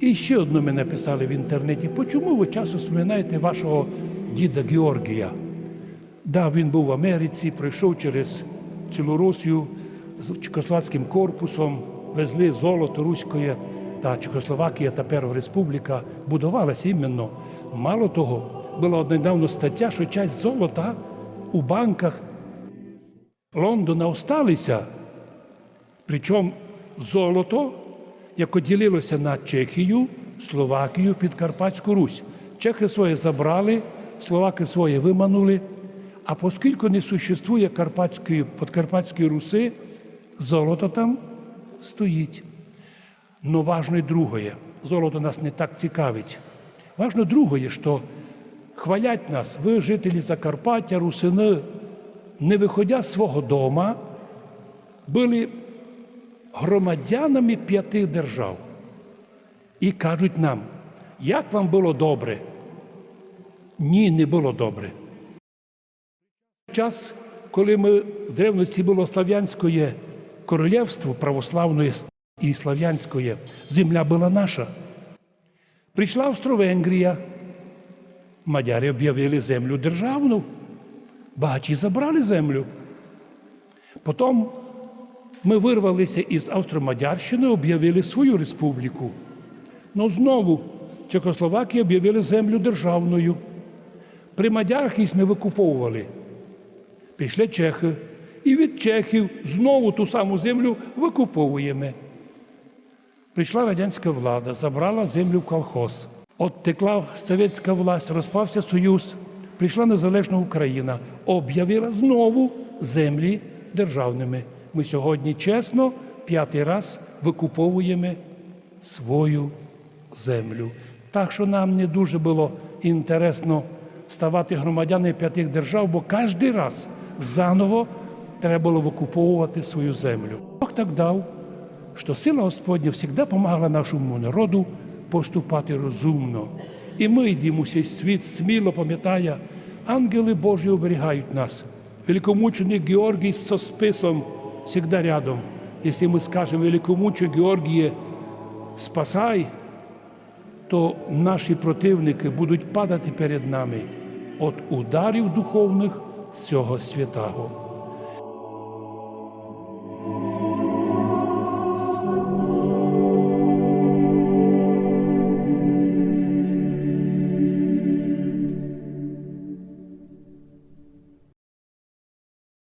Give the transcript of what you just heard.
І ще одну ми написали в інтернеті. Почому ви часто вспоминаєте вашого діда Георгія? Да, він був в Америці, пройшов через цілу Росію з Чехословацьким корпусом, везли золото руське та Чехословакія та Перша Республіка будувалася іменно. Мало того, була недавно стаття, що часть золота у банках Лондона осталися. Причому золото, яке ділилося на Чехію, Словакію, Підкарпатську Русь. Чехи своє забрали, словаки своє виманули. А оскільки не существує Карпатської, Подкарпатської Руси, золото там стоїть. Но важно і другое. Золото нас не так цікавить. Важно другое, що хвалять нас, ви, жителі Закарпаття, Русини, не виходя з свого дома, були громадянами п'яти держав. І кажуть нам, як вам було добре? Ні, не було добре. Час, коли ми в древності було слав'янське королівство православне і слав'янське, земля була наша. Прийшла Австро-Венгрія, мадяри об'явили землю державну, багаті забрали землю. Потім ми вирвалися із Австро-Мадярщини, об'явили свою республіку. Ну знову Чехословакія об'явили землю державною. При мадярах ми викуповували. Пішли чехи. І від чехів знову ту саму землю викуповуємо. Прийшла радянська влада, забрала землю в колхоз. От текла совєтська власть, розпався Союз, прийшла незалежна Україна, об'явила знову землі державними. Ми сьогодні чесно п'ятий раз викуповуємо свою землю. Так що нам не дуже було інтересно ставати громадянами п'ятих держав, бо кожен раз заново треба було викуповувати свою землю. Бог так дав, що сила Господня завжди допомагала нашому народу поступати розумно. І ми йдемо цей світ сміло пам'ятає, ангели Божі оберігають нас. Великомученик Георгій з списом завжди рядом. Якщо ми скажемо великомученик Георгіє, спасай, то наші противники будуть падати перед нами від ударів духовних з цього святого.